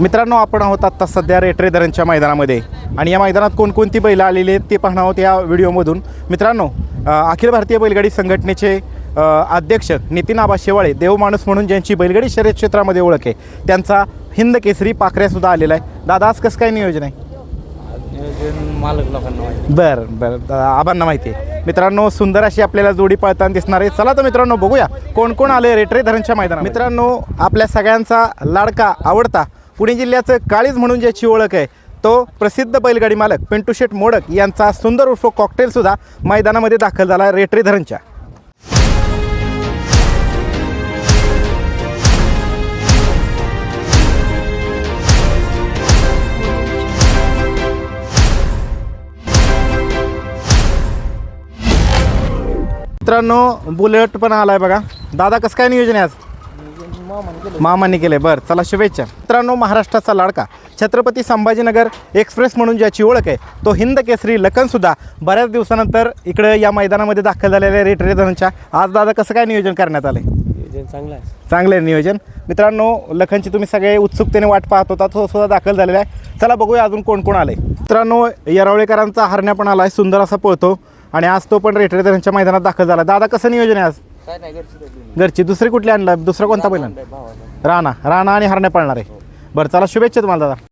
मित्रांनो आपण आहोत आत्ता सध्या रेटरे धरणच्या मैदानामध्ये. आणि या मैदानात कोणकोणती बैलं आलेली आहेत ते पाहणार आहोत या व्हिडिओमधून. मित्रांनो अखिल भारतीय बैलगाडी संघटनेचे अध्यक्ष नितीन आबा शेवाळे देवमाणूस म्हणून ज्यांची बैलगाडी शर्यत क्षेत्रामध्ये ओळख आहे त्यांचा हिंद केसरी पाखऱ्यासुद्धा आलेला आहे. दादा आज कसं काय नियोजन आहे? मालक लोकांना बरं बरं. दादा, आबांना माहिती आहे. मित्रांनो सुंदर अशी आपल्याला जोडी पळताना दिसणार आहे. चला तर मित्रांनो बघूया कोण कोण आले रेटरे धरणच्या मैदानात मित्रांनो आपल्या सगळ्यांचा लाडका आवडता पुणे जिल्ह्याचं काळीज म्हणून ज्याची ओळख आहे तो प्रसिद्ध बैलगाडी मालक पिंटू शेठ मोडक यांचा सुंदर उर्फ कॉकटेलसुद्धा मैदानामध्ये दाखल झाला रेटरी धरणच्या. मित्रांनो बुलेट पण आलाय बघा. दादा कसं काय नियोजन आहे आज? मामाने केले. बरं चला शुभेच्छा. मित्रांनो महाराष्ट्राचा लाडका छत्रपती संभाजीनगर एक्सप्रेस म्हणून ज्याची ओळख आहे तो हिंद केसरी लखनसुद्धा बऱ्याच दिवसानंतर इकडे या मैदानामध्ये दाखल झालेल्या रेट रेधनच्या आज दादा कसं काय नियोजन करण्यात आलं नियोजन चांगलं आहे. चांगलं आहे नियोजन. मित्रांनो लखनची तुम्ही सगळे उत्सुकतेने वाट पाहत होता तो सुद्धा दाखल झालेला आहे. चला बघूया अजून कोण कोण आले मित्रांनो येरावळेकरांचा हरण्या पण आलाय सुंदर असा पळतो. आणि आज तो पण रेटरे धरणच्या मैदानात दाखल झाला. दादा कसं नियोजन आहे आज? काय नाही घरची घरची दुसरी कुठली आणला? दुसरा कोणता पहिला? भावाला राणा. राणा आणि हरण्या पळणार. आहे बरं चला शुभेच्छा तुम्हाला दादा.